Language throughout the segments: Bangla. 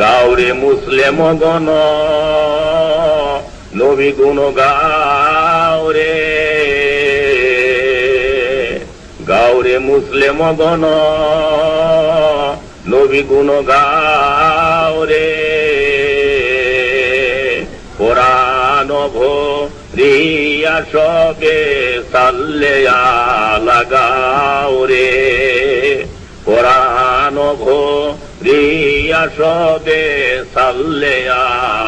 গাউরে মুসলিম গণ, নবী গুণ গাউরে গাউরে মুসলিম গণ, নবী গুণ গাউরে রিয়া সবে সাল্লে লাগাও রে কোরআন ভো সবে সাল্লে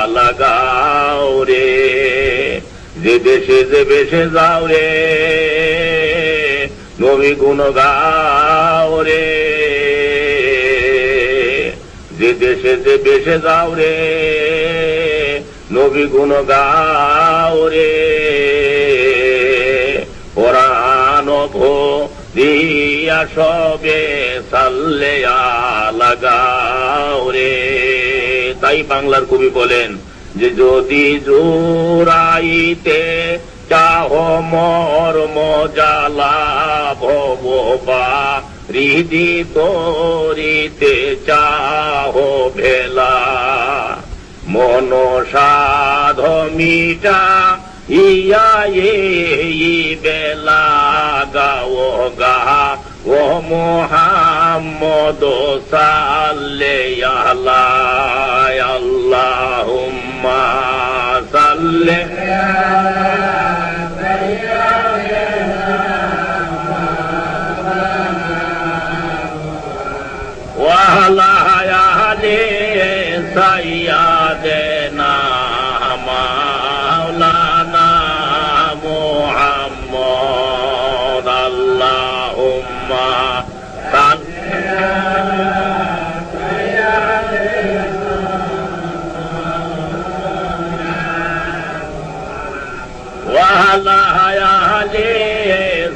লাগাও রে। যে দেশে, যে বেশে যাও রে। নবী গুণ গাও রে। যে দেশে, যে বেশে যাও রে। নবী গুণ গাও রে। ভো দিয়া সবে সাল্লে লাগাও রে তাই বাংলার কবি বলেন যে, যদি জোরাইতে চাহ মর মজালা ভবা হৃদি তরিতে চাহ ভেলা। মন সাধ মিটা ইয়া বেলা গাও গা, ও محمد صلي على اللهم صل وعلى يا سيدنا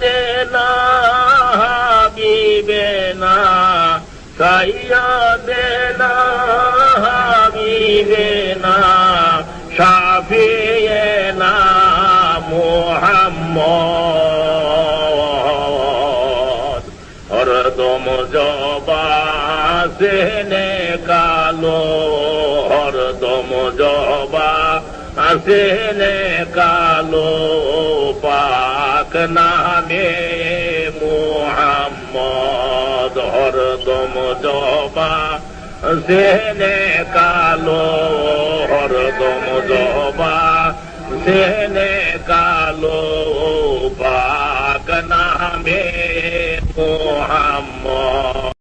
দেনা না হাবিবে না, খাইয়া দে না হাবিবে না শাফিয়ে না মোহাম্মদ। হরদম জবা সেনে কালো হরদম জবা আসেনে কালো। পাক নামে মুহাম্মদ হরদম জবা সেনে কালো হরদম জবা সেনে কালো পাক নামে মোহাম্মদ